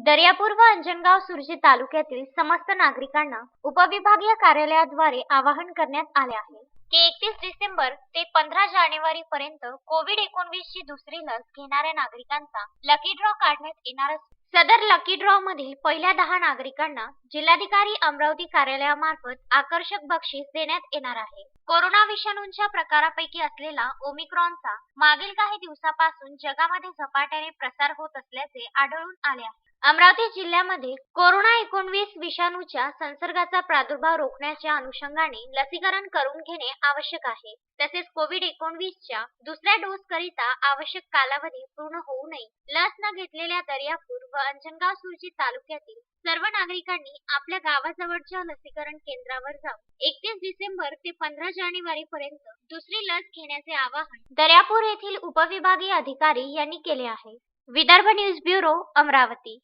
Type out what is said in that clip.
दर्यापूर व अंजनगाव सुरजी तालुक्यातील समस्त नागरिकांना उपविभागीय कार्यालयाद्वारे आवाहन करण्यात आले आहे. की एकतीस डिसेंबर ते पंधरा जानेवारी पर्यंत कोविड एकोणवीस ची दुसरी लस घेणाऱ्या नागरिकांचा लकी ड्रॉ काढण्यात येणार असून सदर लकी ड्रॉ मधील पहिल्या दहा नागरिकांना जिल्हाधिकारी अमरावती कार्यालयामार्फत आकर्षक बक्षीस देण्यात येणार आहे. कोरोना विषाणूंच्या प्रकारापैकी असलेला ओमिक्रॉनचा मागील काही दिवसापासून जगामध्ये झपाट्याने प्रसार होत असल्याचे आढळून आले आहे. अमरावती जिल्ह्यामध्ये कोरोना एकोणवीस विषाणूच्या संसर्गाचा प्रादुर्भाव रोखण्याच्या अनुषंगाने लसीकरण करून घेणे आवश्यक आहे. तसेच कोविड एकोणवीसच्या दुसऱ्या डोस करिता आवश्यक कालावधी पूर्ण होऊ नये. लस न घेतलेल्या दर्यापूर व अंजनगाव सुरजी तालुक्यातील सर्व नागरिकांनी आपल्या गावाजवळच्या लसीकरण केंद्रावर जाऊन एकतीस डिसेंबर ते पंधरा जानेवारी पर्यंत दुसरी लस घेण्याचे आवाहन दर्यापूर येथील उपविभागीय अधिकारी यांनी केले आहे. Vidarbha news bureau Amravati.